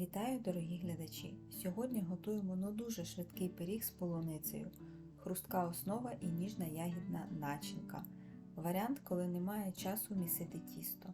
Вітаю, дорогі глядачі! Сьогодні готуємо ну дуже швидкий пиріг з полуницею, хрустка основа і ніжна ягідна начинка. Варіант, коли немає часу місити тісто.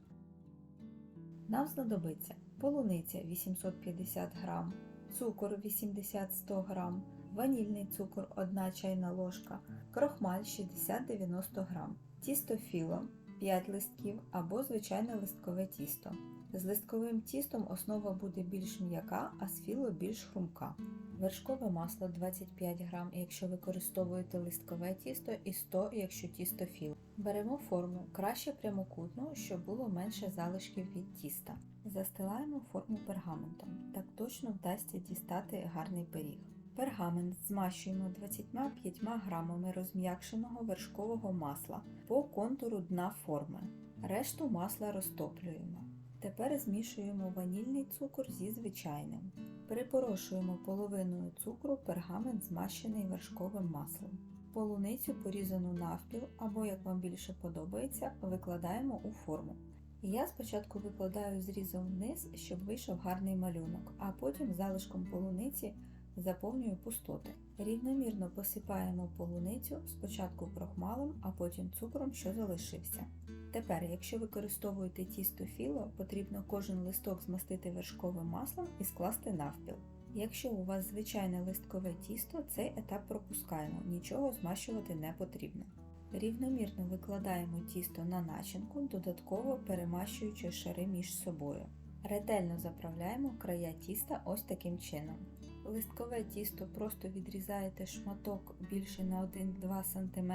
Нам знадобиться полуниця 850 г, цукор 80-100 г, ванільний цукор 1 чайна ложка, крохмаль 60-90 г, тісто філо 5 листків або звичайне листкове тісто. З листковим тістом основа буде більш м'яка, а з філо більш хрумка. Вершкове масло 25 г, якщо використовуєте листкове тісто, і 100, якщо тісто філо. Беремо форму, краще прямокутну, щоб було менше залишків від тіста. Застилаємо форму пергаментом. Так точно вдасться дістати гарний пиріг. Пергамент змащуємо 25 грамами розм'якшеного вершкового масла по контуру дна форми. Решту масла розтоплюємо. Тепер змішуємо ванільний цукор зі звичайним. Перепорошуємо половиною цукру пергамент змащений вершковим маслом. Полуницю порізану навпіл або, як вам більше подобається, викладаємо у форму. Я спочатку викладаю зрізом вниз, щоб вийшов гарний малюнок, а потім залишком полуниці заповнюю пустоти. Рівномірно посипаємо полуницю спочатку крохмалем, а потім цукром, що залишився. Тепер, якщо використовуєте тісто філо, потрібно кожен листок змастити вершковим маслом і скласти навпіл. Якщо у вас звичайне листкове тісто, цей етап пропускаємо, нічого змащувати не потрібно. Рівномірно викладаємо тісто на начинку, додатково перемащуючи шари між собою. Ретельно заправляємо края тіста ось таким чином. Листкове тісто просто відрізаєте шматок більше на 1-2 см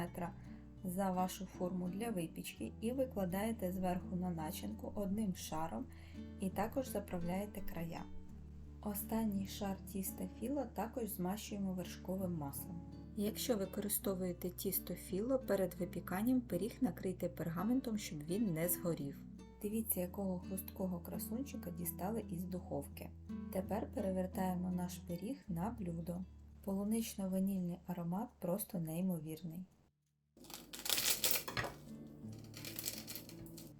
за вашу форму для випічки і викладаєте зверху на начинку одним шаром і також заправляєте края. Останній шар тіста філо також змащуємо вершковим маслом. Якщо використовуєте тісто філо, перед випіканням пиріг накрийте пергаментом, щоб він не згорів. Дивіться, якого хрусткого красунчика дістали із духовки. Тепер перевертаємо наш пиріг на блюдо. Полунично-ванільний аромат просто неймовірний.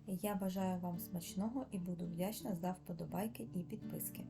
Я бажаю вам смачного і буду вдячна за вподобайки і підписки.